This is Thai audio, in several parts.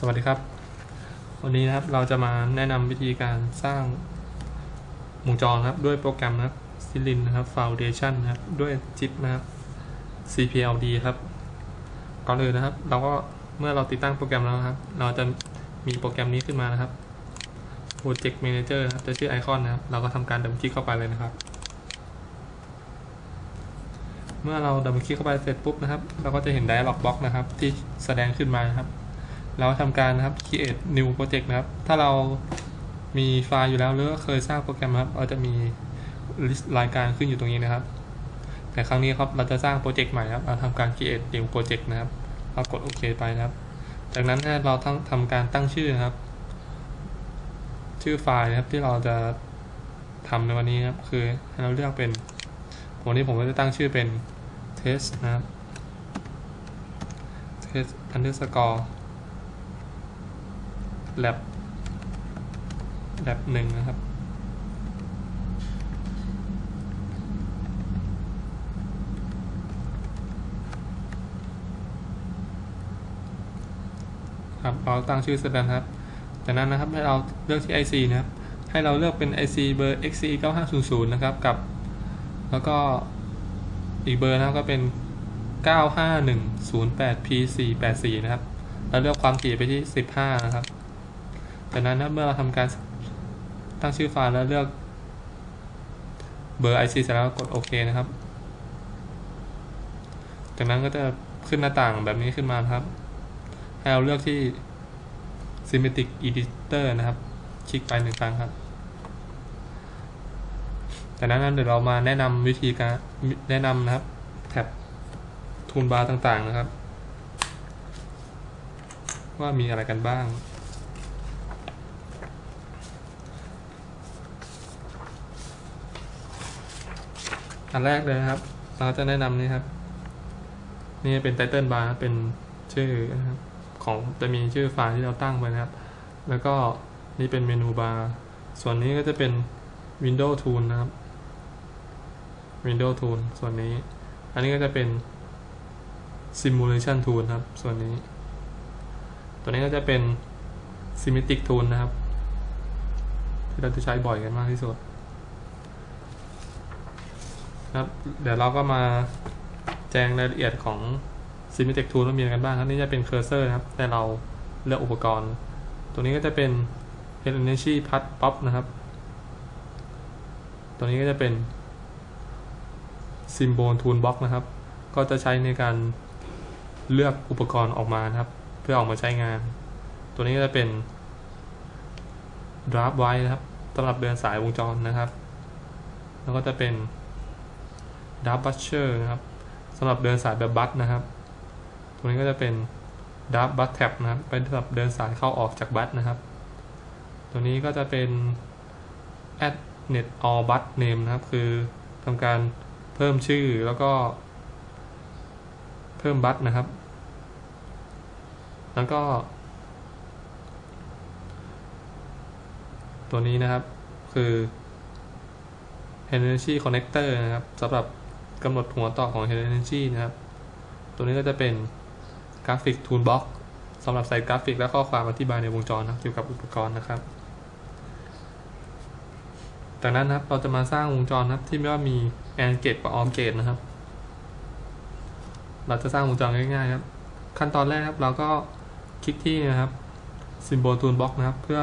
สวัสดีครับ วันนี้นะครับเราจะมาแนะนำวิธีการสร้างวงจรครับ ด้วยโปรแกรมนะครับ s i l i n นะครับ Foundation นะครับ ด้วยจิปนะครับ CPLD ครับ ก่อนอื่นนะครับ เราก็เมื่อเราติดตั้งโปรแกรมแล้วนะครับ เราจะมีโปรแกรมนี้ขึ้นมานะครับ Project Manager นะครับจะชื่อไอคอนนะครับ เราก็ทำการดับเบิลคลิกเข้าไปเลยนะครับ เมื่อเราดับเบิลคลิกเข้าไปเสร็จปุ๊บนะครับ เราก็จะเห็น Dialog Box นะครับ ที่แสดงขึ้นมานะครับ เราทำการนะครับ create new project นะครับ ถ้าเรามีไฟล์อยู่แล้วหรือเคยสร้างโปรแกรมนะครับเราจะมีลิสต์รายการขึ้นอยู่ตรงนี้นะครับ แต่ครั้งนี้ครับเราจะสร้างโปรเจกต์ใหม่ครับเราทำการ create new project นะครับเรากดโอเคไปนะครับ จากนั้นเราทั้งทำการตั้งชื่อนะครับ ชื่อไฟล์นะครับที่เราจะทำในวันนี้นครับคือให้เราเลือกเป็นวันนี้ผมก็จะตั้งชื่อเป็น test นะครับ test underscore lab lab หนึ่งนะครับ ครับเราตั้งชื่อเสร็จแล้วครับ จากนั้นนะครับให้เราเลือกที่ IC นะครับ ให้เราเลือกเป็น IC เบอร์ XC 9500นะครับ กับ แล้วก็อีกเบอร์นะครับก็เป็น 95108 P484 นะครับเราเลือกความถี่ไปที่ 15 นะครับ จากนั้นนะเมื่อเราทำการตั้งชื่อไฟล์แล้วเลือกเบอร์ IC เสร็จแล้วกดโอเคนะครับ จากนั้นก็จะขึ้นหน้าต่างแบบนี้ขึ้นมาครับ ให้เราเลือกที่ Symmetric Editor นะครับ คลิกไปหนึ่งครั้งครับ จากนั้นเดี๋ยวเรามาแนะนำวิธีการแนะนำนะครับ แท็บทูลบาร์ต่างๆนะครับ ว่ามีอะไรกันบ้าง อันแรกเลยนะครับ เราจะแนะนำนี่ครับ นี่เป็นไตเติลบาร์เป็นชื่อนะครับของจะมีชื่อไฟล์ที่เราตั้งไว้นะครับ แล้วก็นี่เป็นเมนูบาร์ส่วนนี้ก็จะเป็น Window Tool นะครับ Window Tool ส่วนนี้ อันนี้ก็จะเป็น Simulation Tool ครับ ส่วนนี้ ตัวนี้ก็จะเป็น Symmetric Tool นะครับ ที่เราจะใช้บ่อยกันมากที่สุด ครับเดี๋ยวเราก็มาแจ้งรายละเอียดของ Symmetric Tool ว่ามีอะไรกันบ้างครับนี่จะเป็นเคอร์เซอร์ครับ แต่เราเลือกอุปกรณ์ ตัวนี้ก็จะเป็น Energy Pad Pop นะครับ ตัวนี้ก็จะเป็น Symbol Toolbox นะครับ ก็จะใช้ในการเลือกอุปกรณ์ออกมานะครับ เพื่อออกมาใช้งาน ตัวนี้ก็จะเป็น Draft ไว้นะครับสำหรับเดินสายวงจรนะครับ แล้วก็จะเป็น Draft Butcher นะครับสำหรับเดินสายแบบบัตนะครับ ตัวนี้ก็จะเป็น Draft Bus Tab นะครับเป็นสำหรับเดินสายเข้าออกจากบัตนะครับ ตัวนี้ก็จะเป็น Add Net All Bus Name นะครับ คือทำการเพิ่มชื่อแล้วก็ เพิ่มบัตนะครับ แล้วก็ ตัวนี้นะครับคือ Energy Connector นะครับสำหรับ กำหนดหัวต่อของ Energy นะครับ ตัวนี้ก็จะเป็น Graphic Toolbox สำหรับใส่กราฟิกและข้อความอธิบายในวงจรนะเกี่ยวกับอุปกรณ์นะครับ จากนั้นนะครับเราจะมาสร้างวงจรนะครับที่ไม่ว่ามี AND gate กับ OR gate นะครับ เราจะสร้างวงจรง่ายๆครับ ขั้นตอนแรกครับเราก็คลิกที่นะครับ Symbol Toolbox นะครับ เพื่อ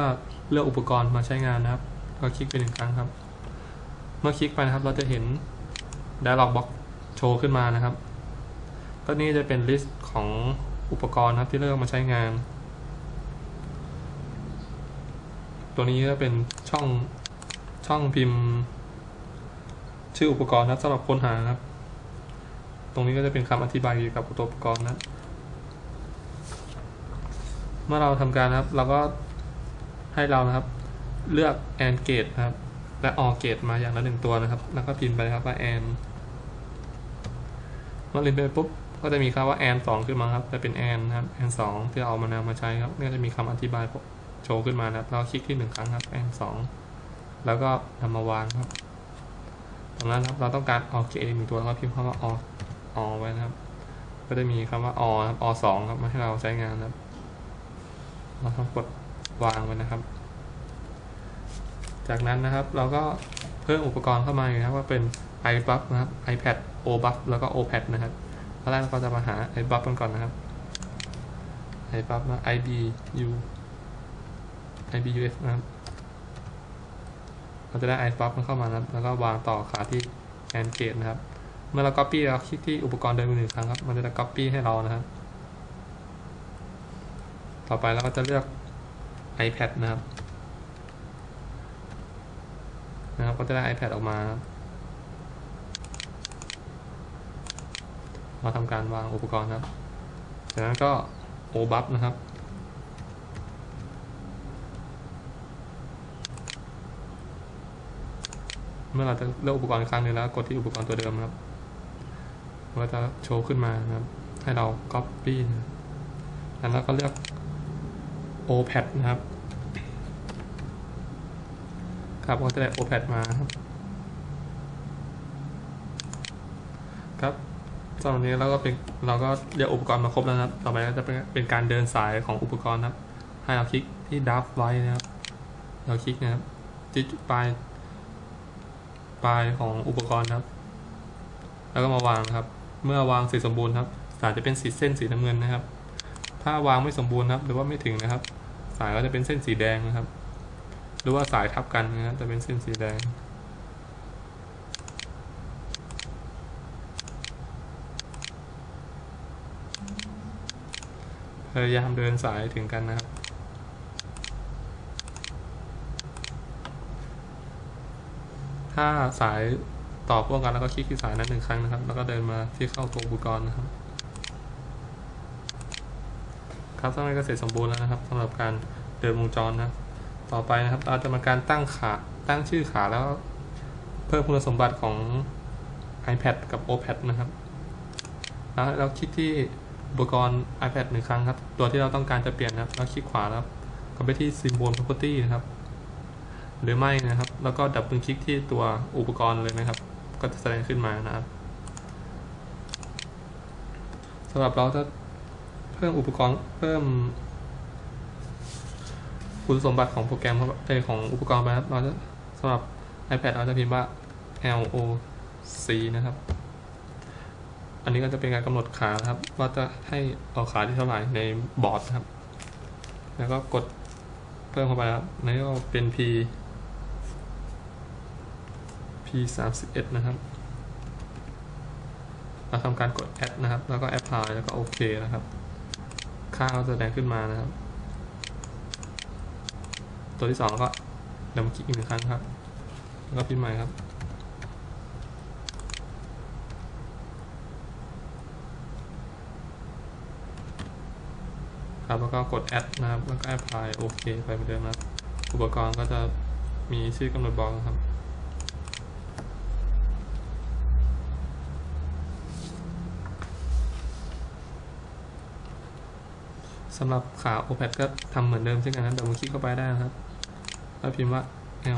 เลือกอุปกรณ์มาใช้งานนะครับ ก็คลิกไปหนึ่งครั้งครับ เมื่อคลิกไปนะครับเราจะเห็น Dialog Box โชว์ขึ้นมานะครับ ก็นี่จะเป็นลิสต์ของอุปกรณ์ครับที่เลือกมาใช้งาน ตัวนี้ก็เป็นช่องช่องพิมพ์ ชื่ออุปกรณ์นะสำหรับค้นหาครับ ตรงนี้ก็จะเป็นคำอธิบายเกี่ยวกับตัวอุปกรณ์นะเมื่อเราทำการนะครับ เราก็ให้เรานะครับเลือก AND gate นะครับ และ OR gate มาอย่างละหนึ่งตัวนะครับ แล้วก็พิมพ์ไปครับว่า AND มื่อเรียนไปปุ๊บก็จะมีคำว่า AND 2ขึ้นมาครับจะเป็น AND นะครับ AND 2ที่เอามานำมาใช้ครับก็จะมีคำอธิบายโชว์ขึ้นมานะครับเราคลิกที่หนึ่งครั้งครับ AND 2แล้วก็นำมาวางครับตรงนั้นครับเราต้องการ OR gate หนึ่งตัวแล้วก็พิมพ์คำว่า OR OR ไว้นะครับ ก็จะมีคำว่า OR ครับ OR 2ครับมาให้เราใช้งานนะครับเราทำกดวางไว้นะครับ จากนั้นนะครับเราก็เพิ่มอุปกรณ์เข้ามาอีกนะครับว่าเป็น iBuff นะครับ iPad OBuff แล้วก็ OPad นะครับตอนแรกเราก็จะมาหา iBuff กันก่อนนะครับ iBuff นะ IBU IBUF นะครับเราจะได้ iBuff มันเข้ามานะครับแล้วก็วางต่อขาที่ AND gate นะครับ เมื่อเรา copy เราคลิกที่อุปกรณ์เดิมอีกหนึ่งครั้งครับ มันจะ copy ให้เรานะครับ ต่อไปเราก็จะเลือก iPad นะครับนะครับก็จะได้ iPad ออกมาครับ เราทำการวางอุปกรณ์ครับจากนั้นก็ OBuff นะครับ เมื่อเราจะเลือกอุปกรณ์อีกครั้งหนึงแล้ว กดที่อุปกรณ์ตัวเดิมครับมันก็จะโชว์ขึ้นมานะครับ ให้เรา copy นะครับแล้วเราก็เลือก OPAD นะครับ ครับก็จะได้ OPAD มาครับ สำหรับนี้เราก็เป็นเราก็เรียกอุปกรณ์มาครบแล้วนะครับ ต่อไปก็จะเป็นเป็นการเดินสายของอุปกรณ์นะครับ ให้เราคลิกที่ดับไว้นะครับ เราคลิกนะครับที่ปลายปลายของอุปกรณ์นะครับ แล้วก็มาวางครับ เมื่อวางเสร็จสมบูรณ์ครับ สายจะเป็นสีเส้นสีน้ำเงินนะครับ ถ้าวางไม่สมบูรณ์ครับ หรือว่าไม่ถึงนะครับ สายก็จะเป็นเส้นสีแดงนะครับ หรือว่าสายทับกันนะครับจะเป็นเส้นสีแดง พยายามเดินสายถึงกันนะครับถ้าสายต่อพ่วงกันแล้วก็คลิกที่สายนั้นหนึ่งครั้งนะครับ แล้วก็เดินมาที่เข้าตัวอุปกรณ์นะครับ ครับสำหรับนี้ก็เสร็จสมบูรณ์แล้วนะครับสำหรับการเดินวงจรนะต่อไปนะครับ เราจะมาการตั้งขาตั้งชื่อขาแล้วเพิ่มคุณสมบัติของ iPad กับ OPad นะครับ แล้วเราคลิกที่ อุปกรณ์ iPad หนึ่งครั้งครับ ตัวที่เราต้องการจะเปลี่ยนนะครับ แล้วคลิกขวาแล้วก็ไปที่ Symbol Property นะครับ หรือไม่นะครับ แล้วก็ดับเบิลคลิกที่ตัวอุปกรณ์เลยนะครับ ก็จะแสดงขึ้นมานะครับสำหรับเราจะเพิ่มอุปกรณ์เพิ่ม คุณสมบัติของโปรแกรมเข้าเอของอุปกรณ์ไปครับเราจะสำหรับ iPad เราจะพิมพ์ว่า LOC นะครับ อันนี้ก็จะเป็นการกำหนดขาครับ ว่าจะให้เอาขาที่เท่าไหร่ในบอร์ดนะครับ แล้วก็กดเพิ่มเข้าไปครับนนี้ก็เป็น P P 3 1นะครับเราทำการกด add นะครับ แล้วก็ apply แล้วก็โอเคนะครับ ค่าก็จะแสดงขึ้นมานะครับ ตัวที่สองก็ดับเบิลคลิกอีกหนึ่งครั้งครับ แล้วก็พิมพ์ใหม่ครับ ครับ แล้วก็กด add นะครับ แล้วก็ apply โอเค ไปเหมือนเดิมนะอุปกรณ์ก็จะมีชื่อกำหนดบอกนะครับสำหรับขา OPAD ก็ทำเหมือนเดิมเช่นกันนะเดี๋ยวมันคลิกเข้าไปได้นะครับ แล้วพิมพ์ว่า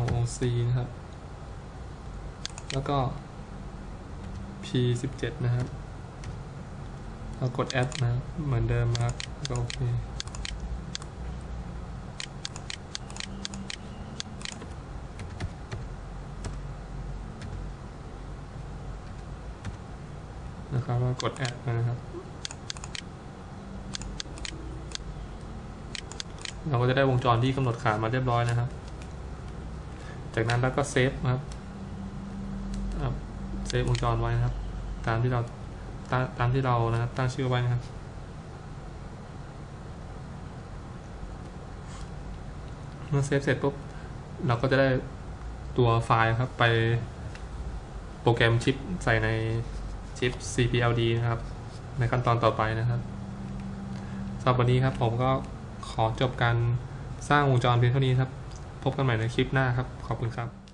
LOC นะครับ แล้วก็ P17 นะครับ แล้วกด add นะเหมือนเดิมนะครับก็โอเคนะครับแล้วกด add นะครับเราก็จะได้วงจรที่กำหนดขามาเรียบร้อยนะครับ จากนั้นเราก็เซฟนะครับ เซฟวงจรไว้นะครับ ตามที่เรา ตามที่เรานะครับตั้งชื่อไว้นะครับ เมื่อเซฟเสร็จปุ๊บเราก็จะได้ตัวไฟล์ครับไปโปรแกรมชิปใส่ในชิป CPLD นะครับ ในขั้นตอนต่อไปนะครับสำหรับวันนี้ครับผมก็ขอจบการสร้างวงจรเพียงเท่านี้ครับ พบกันใหม่ในคลิปหน้าครับ ขอบคุณครับ